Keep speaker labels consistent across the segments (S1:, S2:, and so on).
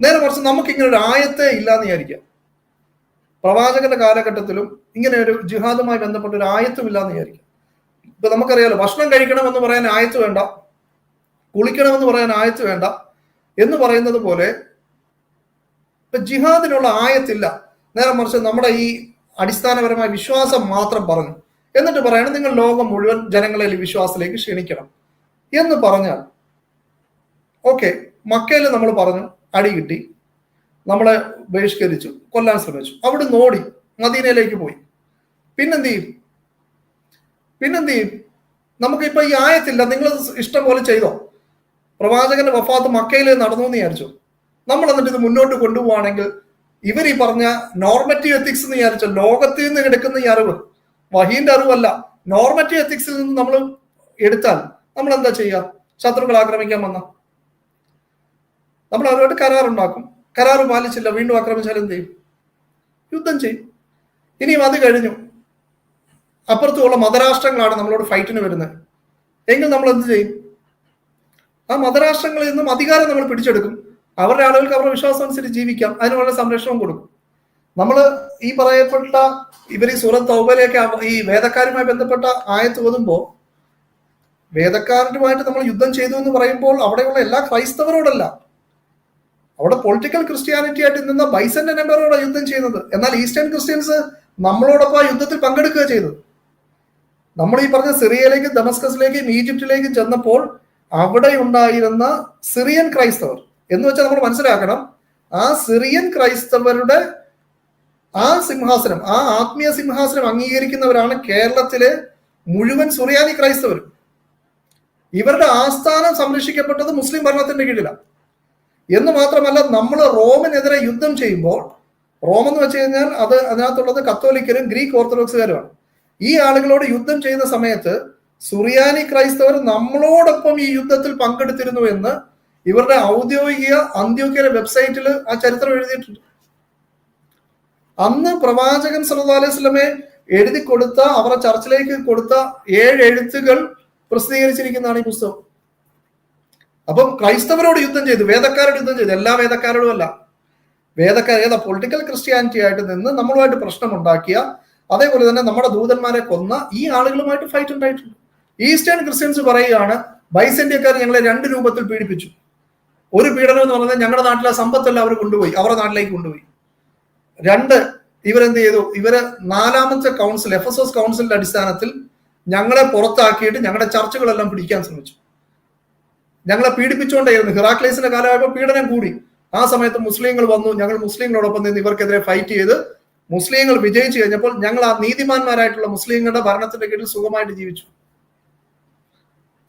S1: നേരെ മറിച്ച് നമുക്ക് ഇങ്ങനെ ഒരു ആയത്തെ ഇല്ലാന്ന് വിചാരിക്കാം പ്രവാചകന്റെ കാലഘട്ടത്തിലും ഇങ്ങനെ ഒരു ജിഹാദുമായി ബന്ധപ്പെട്ട ഒരു ആയത്തും ഇല്ലാന്ന് വിചാരിക്കാം ഇപ്പൊ നമുക്കറിയാലോ ഭക്ഷണം കഴിക്കണമെന്ന് പറയാൻ ആയത്ത് വേണ്ട കുളിക്കണമെന്ന് പറയാൻ ആയത്ത് വേണ്ട എന്ന് പറയുന്നത് പോലെ ഇപ്പൊ ജിഹാദിനുള്ള ആയത്തില്ല. നേരെ മറിച്ച് നമ്മുടെ ഈ അടിസ്ഥാനപരമായ വിശ്വാസം മാത്രം പറഞ്ഞു. എന്നിട്ട് പറയണം നിങ്ങൾ ലോകം മുഴുവൻ ജനങ്ങളെ വിശ്വാസത്തിലേക്ക് ക്ഷണിക്കണം. എന്ന് പറഞ്ഞാൽ ഓക്കെ മക്കയിൽ നമ്മൾ പറഞ്ഞു അടി കിട്ടി. നമ്മളെ ബഹിഷ്കരിച്ചു കൊല്ലാൻ ശ്രമിച്ചു. അവിടെ നോടി മദീനയിലേക്ക് പോയി. പിന്നെന്ത് ചെയ്യും പിന്നെന്ത് ചെയ്യും നമുക്കിപ്പോ ഈ ആയത്തില്ല. നിങ്ങൾ ഇഷ്ടം പോലെ ചെയ്തോ? പ്രവാചകന്റെ വഫാത്ത് മക്കയിൽ നടന്നു എന്ന് വിചാരിച്ചു? നമ്മൾ എന്നിട്ട് ഇത് മുന്നോട്ട് കൊണ്ടുപോവാണെങ്കിൽ ഇവർ ഈ പറഞ്ഞ നോർമറ്റീവ് എത്തിക്സ് എന്ന് വിചാരിച്ച? ലോകത്തിൽ നിന്ന് എടുക്കുന്ന ഈ അറിവ്. വഹീന്റെ അറിവല്ല. നോർമറ്റീവ് എത്തിക്സിൽ നിന്ന് നമ്മൾ എടുത്താൽ നമ്മൾ എന്താ ചെയ്യുക? ശത്രുക്കൾ ആക്രമിക്കാൻ വന്ന നമ്മൾ അവരോട് കരാറുണ്ടാക്കും. കരാറ് പാലിച്ചില്ല വീണ്ടും ആക്രമിച്ചാൽ എന്ത് ചെയ്യും? യുദ്ധം ചെയ്യും. ഇനിയും അത് കഴിഞ്ഞു. അപ്പുറത്തുള്ള മതരാഷ്ട്രങ്ങളാണ് നമ്മളോട് ഫൈറ്റിന് വരുന്നത്. എങ്കിൽ നമ്മൾ എന്ത് ചെയ്യും? ആ മതരാഷ്ട്രങ്ങളിൽ നിന്നും അധികാരം നമ്മൾ പിടിച്ചെടുക്കും. അവരുടെ ആളുകൾക്ക് അവരുടെ വിശ്വാസം അനുസരിച്ച് ജീവിക്കാം. അതിനുള്ള സംരക്ഷണം കൊടുക്കും. നമ്മൾ ഈ പറയപ്പെട്ട ഇവർ ഈ സൂറത്ത് തൗബയിലേക്ക് ഈ വേദക്കാരുമായി ബന്ധപ്പെട്ട ആയത്ത് ഓതുമ്പോൾ വേദക്കാരുമായിട്ട് നമ്മൾ യുദ്ധം ചെയ്തു എന്ന് പറയുമ്പോൾ അവിടെയുള്ള എല്ലാ ക്രൈസ്തവരോടല്ല അവിടെ പൊളിറ്റിക്കൽ ക്രിസ്ത്യാനിറ്റി ആയിട്ട് നിന്ന ബൈസന്റെ നമ്പറോടാണ് യുദ്ധം ചെയ്യുന്നത്. എന്നാൽ ഈസ്റ്റേൺ ക്രിസ്ത്യൻസ് നമ്മളോടൊപ്പം ആ യുദ്ധത്തിൽ പങ്കെടുക്കുക ചെയ്തത്. നമ്മൾ ഈ പറഞ്ഞ സിറിയയിലേക്കും ദമസ്കസിലേക്കും ഈജിപ്തിലേക്കും ചെന്നപ്പോൾ അവിടെ ഉണ്ടായിരുന്ന സിറിയൻ ക്രൈസ്തവർ എന്ന് വെച്ചാൽ നമ്മൾ മനസ്സിലാക്കണം ആ സിറിയൻ ക്രൈസ്തവരുടെ ആ സിംഹാസനം ആ ആത്മീയ സിംഹാസനം അംഗീകരിക്കുന്നവരാണ് കേരളത്തിലെ മുഴുവൻ സുറിയാനി ക്രൈസ്തവരും. ഇവരുടെ ആസ്ഥാനം സംരക്ഷിക്കപ്പെട്ടത് മുസ്ലിം ഭരണത്തിന്റെ കീഴിലാണ്. എന്ന് മാത്രമല്ല നമ്മൾ റോമിനെതിരെ യുദ്ധം ചെയ്യുമ്പോൾ റോം എന്ന് വെച്ച് കഴിഞ്ഞാൽ അത് അതിനകത്തുള്ളത് കത്തോലിക്കരും ഗ്രീക്ക് ഓർത്തഡോക്സുകാരുമാണ്. ഈ ആളുകളോട് യുദ്ധം ചെയ്യുന്ന സമയത്ത് സുറിയാനി ക്രൈസ്തവർ നമ്മളോടൊപ്പം ഈ യുദ്ധത്തിൽ പങ്കെടുത്തിരുന്നു എന്ന് ഇവരുടെ ഔദ്യോഗിക അന്ത്യോഗ്യയുടെ വെബ്സൈറ്റിൽ ആ ചരിത്രം എഴുതിയിട്ടുണ്ട്. അന്ന് പ്രവാചകൻ സല്ലു അലൈഹി സ്വലമെ എഴുതി കൊടുത്ത അവരുടെ ചർച്ചിലേക്ക് കൊടുത്ത ഏഴ് എഴുത്തുകൾ പ്രസിദ്ധീകരിച്ചിരിക്കുന്നതാണ് ഈ പുസ്തകം. അപ്പം ക്രൈസ്തവരോട് യുദ്ധം ചെയ്തു വേദക്കാരോട് യുദ്ധം ചെയ്തു. എല്ലാ വേദക്കാരോടും അല്ല. വേദക്കാർ ഏതാ പൊളിറ്റിക്കൽ ക്രിസ്ത്യാനിറ്റി ആയിട്ട് നിന്ന് നമ്മളുമായിട്ട് പ്രശ്നമുണ്ടാക്കിയ അതേപോലെ തന്നെ നമ്മുടെ ദൂതന്മാരെ കൊന്ന ഈ ആളുകളുമായിട്ട് ഫൈറ്റ് ഉണ്ടായിട്ടുണ്ട്. ഈസ്റ്റേൺ ക്രിസ്ത്യൻസ് പറയുകയാണ് ബൈസന്റിയക്കാർ ഞങ്ങളെ രണ്ട് രൂപത്തിൽ പീഡിപ്പിച്ചു. ഒരു പീഡനം എന്ന് പറഞ്ഞാൽ ഞങ്ങളുടെ നാട്ടിലെ സമ്പത്തെല്ലാം അവർ കൊണ്ടുപോയി അവരുടെ നാട്ടിലേക്ക് കൊണ്ടുപോയി. രണ്ട് ഇവരെന്ത് ചെയ്തു? ഇവർ നാലാമത്തെ കൗൺസിൽ എഫ് എസ് എസ് കൗൺസിലിന്റെ അടിസ്ഥാനത്തിൽ ഞങ്ങളെ പുറത്താക്കിയിട്ട് ഞങ്ങളുടെ ചർച്ചകളെല്ലാം പിടിക്കാൻ ശ്രമിച്ചു. ഞങ്ങളെ പീഡിപ്പിച്ചുകൊണ്ടേയിരുന്നു. ഹിറാക്ലൈസിന്റെ കാലമായപ്പോൾ പീഡനം കൂടി. ആ സമയത്ത് മുസ്ലിങ്ങൾ വന്നു. ഞങ്ങൾ മുസ്ലിങ്ങളോടൊപ്പം നിന്ന് ഇവർക്കെതിരെ ഫൈറ്റ് ചെയ്ത് മുസ്ലിങ്ങൾ വിജയിച്ചു കഴിഞ്ഞപ്പോൾ ഞങ്ങൾ ആ നീതിമാന്മാരായിട്ടുള്ള മുസ്ലിങ്ങളുടെ ഭരണത്തിന്റെ കീഴിൽ സുഖമായിട്ട് ജീവിച്ചു.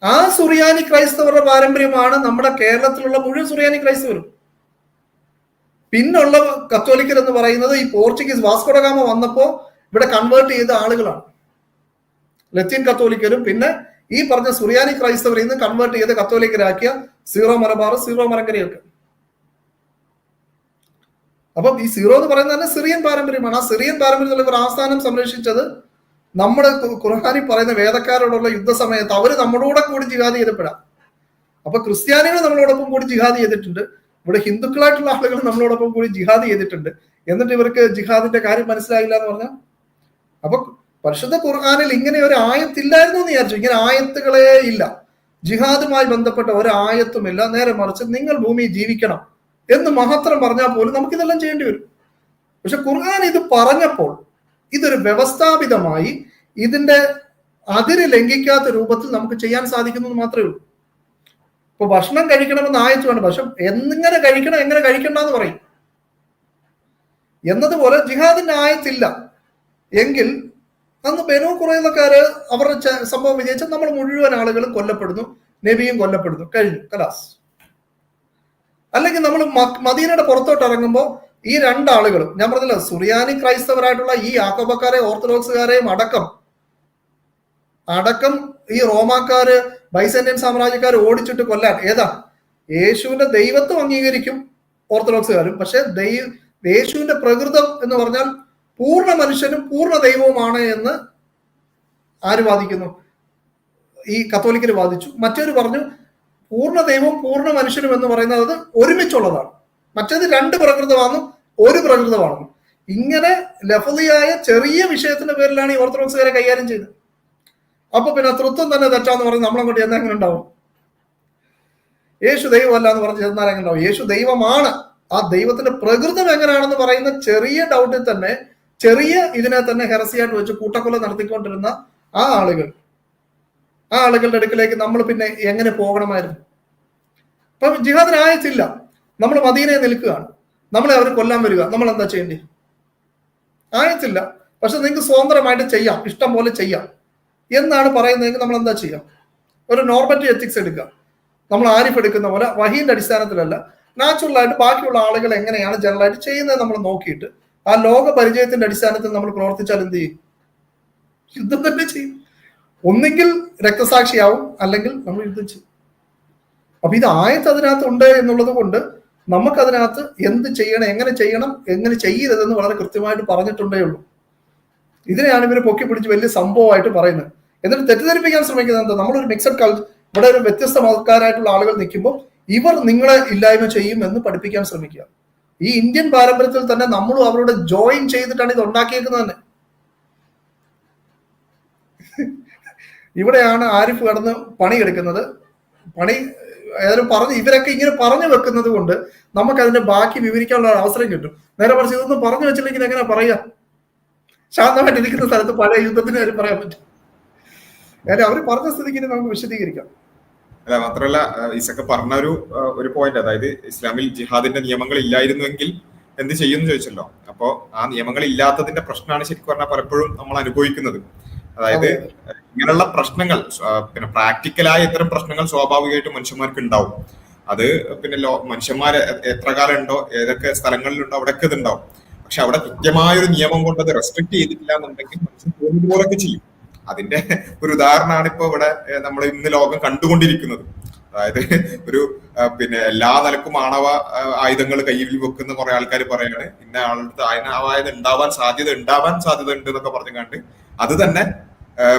S1: ആ സുറിയാനി ക്രൈസ്തവരുടെ പാരമ്പര്യമാണ് നമ്മുടെ കേരളത്തിലുള്ള മുഴുവൻ സുറിയാനി ക്രൈസ്തവരും. പിന്നുള്ള കത്തോലിക്കർ എന്ന് പറയുന്നത് ഈ പോർച്ചുഗീസ് വാസ്കോഡഗാമ വന്നപ്പോ ഇവിടെ കൺവേർട്ട് ചെയ്ത ആളുകളാണ്. ലത്തീൻ കത്തോലിക്കരും പിന്നെ ഈ പറഞ്ഞ സുറിയാനി ക്രൈസ്തവരിൽ ഇന്ന് കൺവേർട്ട് ചെയ്ത് കത്തോലിക്കരാക്കിയ സീറോ മലബാർ സീറോ മലങ്കരയൊക്കെ. അപ്പം ഈ സീറോ എന്ന് പറയുന്നത് തന്നെ സിറിയൻ പാരമ്പര്യമാണ്. ആ സിറിയൻ പാരമ്പര്യത്തിൽ ഇവർ ആസ്ഥാനം സംരക്ഷിച്ചത് നമ്മുടെ ഖുർഹാനി പറയുന്ന വേദക്കാരോടുള്ള യുദ്ധസമയത്ത് അവർ നമ്മളോടെ കൂടി ജിഹാദ് ചെയ്തപ്പെടാം അപ്പൊ ക്രിസ്ത്യാനികൾ നമ്മളോടൊപ്പം കൂടി ജിഹാദ് ചെയ്തിട്ടുണ്ട്. ഇവിടെ ഹിന്ദുക്കളായിട്ടുള്ള ആളുകൾ നമ്മളോടൊപ്പം കൂടി ജിഹാദ് ചെയ്തിട്ടുണ്ട്. എന്നിട്ട് ഇവർക്ക് ജിഹാദിന്റെ കാര്യം മനസ്സിലായില്ല എന്ന് പറഞ്ഞാൽ? അപ്പൊ പരിശുദ്ധ ഖുർആാനിൽ ഇങ്ങനെ ഒരു ആയത്തില്ലായിരുന്നു എന്ന് വിചാരിച്ചു. ഇങ്ങനെ ആയത്തുകളേ ഇല്ല. ജിഹാദുമായി ബന്ധപ്പെട്ട ഒരു ആയത്തുമില്ല നേരെ മറിച്ച് നിങ്ങൾ ഭൂമി ജീവിക്കണം എന്ന് മാത്രം പറഞ്ഞാൽ പോലും നമുക്കിതെല്ലാം ചെയ്യേണ്ടി വരും. പക്ഷെ ഖുർആൻ ഇത് പറഞ്ഞപ്പോൾ ഇതൊരു വ്യവസ്ഥാപിതമായി ഇതിന്റെ അതിര് ലംഘിക്കാത്ത രൂപത്തിൽ നമുക്ക് ചെയ്യാൻ സാധിക്കുന്നു മാത്രമേ ഉള്ളൂ. ഇപ്പൊ ഭക്ഷണം കഴിക്കണമെന്ന് ആയത്ത് വേണം പക്ഷെ എങ്ങനെ കഴിക്കണം എങ്ങനെ കഴിക്കണ്ട എന്ന് പറയും. എന്നതുപോലെ ജിഹാദിന്റെ ആയത്തില്ല. എങ്കിൽ അന്ന് ബനോ കുറയുന്നക്കാര് അവരുടെ സംഭവം വിജയിച്ച നമ്മൾ മുഴുവൻ ആളുകളും കൊല്ലപ്പെടുന്നു നബിയും കൊല്ലപ്പെടുന്നു. കഴിഞ്ഞു. കലാസ്. അല്ലെങ്കിൽ നമ്മൾ മദീനയുടെ പുറത്തോട്ട് ഇറങ്ങുമ്പോൾ ഈ രണ്ടാളുകളും ഞാൻ പറഞ്ഞില്ല സുറിയാനി ക്രൈസ്തവരായിട്ടുള്ള ഈ ആക്കോബക്കാരെ ഓർത്തഡോക്സുകാരെയും അടക്കം അടക്കം ഈ റോമാക്കാര് ബൈസന്യൻ സാമ്രാജ്യക്കാർ ഓടിച്ചിട്ട് കൊല്ലാൻ. ഏതാ? യേശുവിന്റെ ദൈവത്വം അംഗീകരിക്കും ഓർത്തഡോക്സുകാരും. പക്ഷെ ദൈവ യേശുവിന്റെ പ്രകൃതം എന്ന് പറഞ്ഞാൽ പൂർണ മനുഷ്യനും പൂർണ ദൈവവുമാണ് എന്ന് ആര് വാദിക്കുന്നു? ഈ കത്തോലിക്കർ വാദിച്ചു. മറ്റൊരു പറഞ്ഞു പൂർണ ദൈവവും പൂർണ മനുഷ്യനും എന്ന് പറയുന്നത് അത് ഒരുമിച്ചുള്ളതാണ്. മറ്റേത് രണ്ട് പ്രകൃതമാണ് ഒരു പ്രകൃതമാണ് ഇങ്ങനെ ലഫലിയായ ചെറിയ വിഷയത്തിന്റെ പേരിലാണ് ഈ ഓർത്തഡോക്സുകാരെ കൈകാര്യം ചെയ്തത്. അപ്പൊ പിന്നെ തൃത്വം തന്നെ തെറ്റാന്ന് പറഞ്ഞ് നമ്മളങ്ങോട്ട് ചെന്നാൽ എങ്ങനെ ഉണ്ടാവും? യേശു ദൈവമല്ല എന്ന് പറഞ്ഞ് ചെന്നാൽ എങ്ങനെ ഉണ്ടാവും? യേശു ദൈവമാണ്. ആ ദൈവത്തിന്റെ പ്രകൃതം എങ്ങനെയാണെന്ന് പറയുന്ന ചെറിയ ഡൗട്ടിൽ തന്നെ ചെറിയ ഇതിനെ തന്നെ ഹെറസിയായിട്ട് വെച്ച് കൂട്ടക്കൊല നടത്തിക്കൊണ്ടിരുന്ന ആ ആളുകൾ ആ ആളുകളുടെ അടുക്കിലേക്ക് നമ്മൾ പിന്നെ എങ്ങനെ പോകണമായിരുന്നു? അപ്പം ജിഹാദിന് നമ്മൾ മദീനയെ നിൽക്കുകയാണ്. നമ്മളെ അവർ കൊല്ലാൻ വരിക. നമ്മൾ എന്താ ചെയ്യേണ്ടി? ആയത്തില്ല. പക്ഷെ നിങ്ങൾക്ക് സ്വതന്ത്രമായിട്ട് ചെയ്യാം. ഇഷ്ടം പോലെ ചെയ്യാം. എന്നാണ് പറയുന്നതെങ്കിൽ നമ്മൾ എന്താ ചെയ്യാം? ഒരു നോർമറ്റീവ് എത്തിക്സ് എടുക്കുക. നമ്മൾ ആരിഫ് എടുക്കുന്ന പോലെ വഹീന്റെ അടിസ്ഥാനത്തിലല്ല നാച്ചുറൽ ആയിട്ട് ബാക്കിയുള്ള ആളുകൾ എങ്ങനെയാണ് ജനറലായിട്ട് ചെയ്യുന്നത് നമ്മൾ നോക്കിയിട്ട് ആ ലോക പരിചയത്തിന്റെ അടിസ്ഥാനത്തിൽ നമ്മൾ പ്രവർത്തിച്ചാൽ എന്ത് ചെയ്യും? യുദ്ധം തന്നെ ചെയ്യും. ഒന്നെങ്കിൽ രക്തസാക്ഷിയാവും അല്ലെങ്കിൽ നമ്മൾ യുദ്ധം ചെയ്യും. അപ്പൊ ഇത് ആയത്ത് അതിനകത്ത് ഉണ്ട് എന്നുള്ളത് കൊണ്ട് നമുക്കതിനകത്ത് എന്ത് ചെയ്യണം എങ്ങനെ ചെയ്യണം എങ്ങനെ ചെയ്യരുതെന്ന് വളരെ കൃത്യമായിട്ട് പറഞ്ഞിട്ടുണ്ടേ ഉള്ളൂ. ഇതിനെയാണ് ഇവർ പൊക്കി പിടിച്ച് വലിയ സംഭവമായിട്ട് പറയുന്നത്. എന്നിട്ട് തെറ്റിദ്ധരിപ്പിക്കാൻ ശ്രമിക്കുന്നത് എന്താ? നമ്മളൊരു മിക്സഡ് കൾ ഇവിടെ ഒരു വ്യത്യസ്ത മതക്കാരായിട്ടുള്ള ആളുകൾ നിൽക്കുമ്പോൾ ഇവർ നിങ്ങളെ ഇല്ലായ്മ ചെയ്യും എന്ന് പഠിപ്പിക്കാൻ ശ്രമിക്കുക. ഈ ഇന്ത്യൻ പാരമ്പര്യത്തിൽ തന്നെ നമ്മളും അവരോട് ജോയിൻ ചെയ്തിട്ടാണ് ഇത് ഉണ്ടാക്കിയേക്കുന്നത് തന്നെ. ഇവിടെയാണ് ആരിഫ് കടന്ന് പണിയെടുക്കുന്നത്. പണി ഏതായാലും പറഞ്ഞ് ഇവരൊക്കെ ഇങ്ങനെ പറഞ്ഞു വെക്കുന്നത് കൊണ്ട് നമുക്ക് അതിന്റെ ബാക്കി വിവരിക്കാനുള്ള അവസരം കിട്ടും. നേരെ മറിച്ച് ഇതൊന്നും പറഞ്ഞു വെച്ചില്ലെങ്കിൽ എങ്ങനെ പറയാ ശാന്തമായിട്ട് ഇരിക്കുന്ന സ്ഥലത്ത് പഴയ യുദ്ധത്തിന് കാര്യം പറയാൻ പറ്റും ഏതായാലും അവർ പറഞ്ഞ സ്ഥിതിക്ക് നമുക്ക് വിശദീകരിക്കാം.
S2: അല്ല മാത്രമല്ല ഇസൊക്കെ പറഞ്ഞ ഒരു ഒരു പോയിന്റ് അതായത് ഇസ്ലാമിൽ ജിഹാദിന്റെ നിയമങ്ങൾ ഇല്ലായിരുന്നുവെങ്കിൽ എന്ത് ചെയ്യുമെന്ന് ചോദിച്ചല്ലോ. അപ്പോ ആ നിയമങ്ങൾ ഇല്ലാത്തതിന്റെ പ്രശ്നമാണ് ശരിക്കും പറഞ്ഞാൽ പലപ്പോഴും നമ്മൾ അനുഭവിക്കുന്നത്. അതായത് ഇങ്ങനെയുള്ള പ്രശ്നങ്ങൾ പിന്നെ പ്രാക്ടിക്കലായ ഇത്തരം പ്രശ്നങ്ങൾ സ്വാഭാവികമായിട്ട് മനുഷ്യന്മാർക്ക് ഉണ്ടാവും അത് പിന്നെ ലോ മനുഷ്യന്മാർ എത്ര കാലം ഉണ്ടോ ഏതൊക്കെ സ്ഥലങ്ങളിലുണ്ടോ അവിടെയൊക്കെ ഇത് ഉണ്ടാവും പക്ഷെ അവിടെ കൃത്യമായ ഒരു നിയമം കൊണ്ട് അത് റെസ്ട്രിക്ട് ചെയ്തിട്ടില്ല എന്നുണ്ടെങ്കിൽ മനുഷ്യൻ തോന്നുന്നതുപോലൊക്കെ ചെയ്യും. അതിന്റെ ഒരു ഉദാഹരണമാണ് ഇപ്പൊ ഇവിടെ നമ്മൾ ഇന്ന് ലോകം കണ്ടുകൊണ്ടിരിക്കുന്നത്. അതായത് ഒരു പിന്നെ എല്ലാ നിലക്കും ആണവ ആയുധങ്ങൾ കയ്യിൽ വെക്കുന്ന കുറെ ആൾക്കാർ പറയാണ് ഇന്ന ആളുടെ ആയുധം ഉണ്ടാവാൻ സാധ്യത ഉണ്ടാവാൻ സാധ്യത ഉണ്ട് എന്നൊക്കെ പറഞ്ഞു കണ്ട് അത് തന്നെ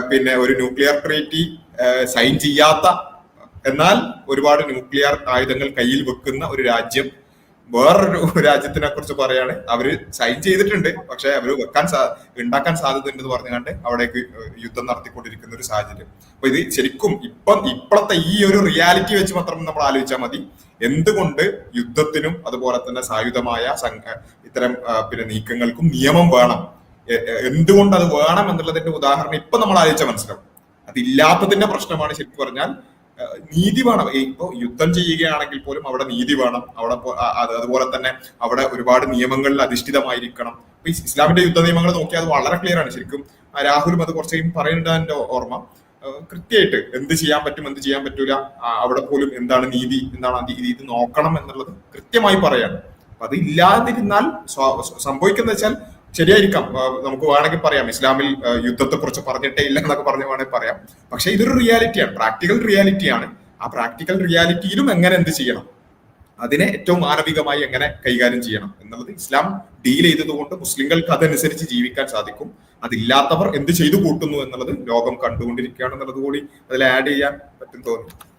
S2: പിന്നെ ഒരു ന്യൂക്ലിയർ ട്രീറ്റി സൈൻ ചെയ്യാത്ത എന്നാൽ ഒരുപാട് ന്യൂക്ലിയർ ആയുധങ്ങൾ കയ്യിൽ വെക്കുന്ന ഒരു രാജ്യം വേറൊരു രാജ്യത്തിനെ കുറിച്ച് പറയാണ് അവർ സൈൻ ചെയ്തിട്ടുണ്ട്. പക്ഷെ അവർ വെക്കാൻ സാ ഉണ്ടാക്കാൻ സാധ്യത ഉണ്ടെന്ന് പറഞ്ഞുകൊണ്ട് അവിടേക്ക് യുദ്ധം നടത്തിക്കൊണ്ടിരിക്കുന്ന ഒരു സാഹചര്യം. അപ്പൊ ഇത് ശരിക്കും ഇപ്പം ഇപ്പോഴത്തെ ഈ ഒരു റിയാലിറ്റി വെച്ച് മാത്രം നമ്മൾ ആലോചിച്ചാൽ മതി. എന്തുകൊണ്ട് യുദ്ധത്തിനും അതുപോലെ തന്നെ സായുധമായ ഇത്തരം പിന്നെ നീക്കങ്ങൾക്കും നിയമം വേണം? എന്തുകൊണ്ട് അത് വേണം എന്നുള്ളതിന്റെ ഉദാഹരണം ഇപ്പൊ നമ്മൾ ആലോചിച്ചാൽ മനസ്സിലാവും. അതില്ലാത്തതിന്റെ പ്രശ്നമാണ് ശരിക്കും പറഞ്ഞാൽ നീതി വേണം. ഇപ്പോൾ ഇപ്പൊ യുദ്ധം ചെയ്യുകയാണെങ്കിൽ പോലും അവിടെ നീതി വേണം. അവിടെ അതുപോലെ തന്നെ അവിടെ ഒരുപാട് നിയമങ്ങളിൽ അധിഷ്ഠിതമായിരിക്കണം. ഇപ്പൊ ഇസ്ലാമിന്റെ യുദ്ധ നിയമങ്ങൾ നോക്കിയാൽ അത് വളരെ ക്ലിയർ ആണ് ശരിക്കും. രാഹുലും അത് കുറച്ചും പറയുന്നുണ്ട് എന്റെ ഓർമ്മ. കൃത്യമായിട്ട് എന്ത് ചെയ്യാൻ പറ്റും എന്ത് ചെയ്യാൻ പറ്റൂല അവിടെ പോലും എന്താണ് നീതി എന്താണ് ഇത് നോക്കണം എന്നുള്ളത് കൃത്യമായി പറയാണ്. അപ്പൊ അത് ഇല്ലാതിരുന്നാൽ സംഭവിക്കുന്ന വെച്ചാൽ ശരിയായിരിക്കാം. നമുക്ക് വേണമെങ്കിൽ പറയാം. ഇസ്ലാമിൽ യുദ്ധത്തെ കുറിച്ച് പറഞ്ഞിട്ടേ ഇല്ല എന്നൊക്കെ പറഞ്ഞു വേണമെങ്കിൽ പറയാം. പക്ഷെ ഇതൊരു റിയാലിറ്റിയാണ്. പ്രാക്ടിക്കൽ റിയാലിറ്റിയാണ്. ആ പ്രാക്ടിക്കൽ റിയാലിറ്റിയിലും എങ്ങനെ എന്ത് ചെയ്യണം? അതിനെ ഏറ്റവും മാനവികമായി എങ്ങനെ കൈകാര്യം ചെയ്യണം എന്നുള്ളത് ഇസ്ലാം ഡീൽ ചെയ്തതുകൊണ്ട് മുസ്ലിങ്ങൾക്ക് അതനുസരിച്ച് ജീവിക്കാൻ സാധിക്കും. അതില്ലാത്തവർ എന്ത് ചെയ്തു കൂട്ടുന്നു എന്നുള്ളത് ലോകം കണ്ടുകൊണ്ടിരിക്കുകയാണ് എന്നുള്ളത് കൂടി അതിൽ ആഡ് ചെയ്യാൻ പറ്റും തോന്നി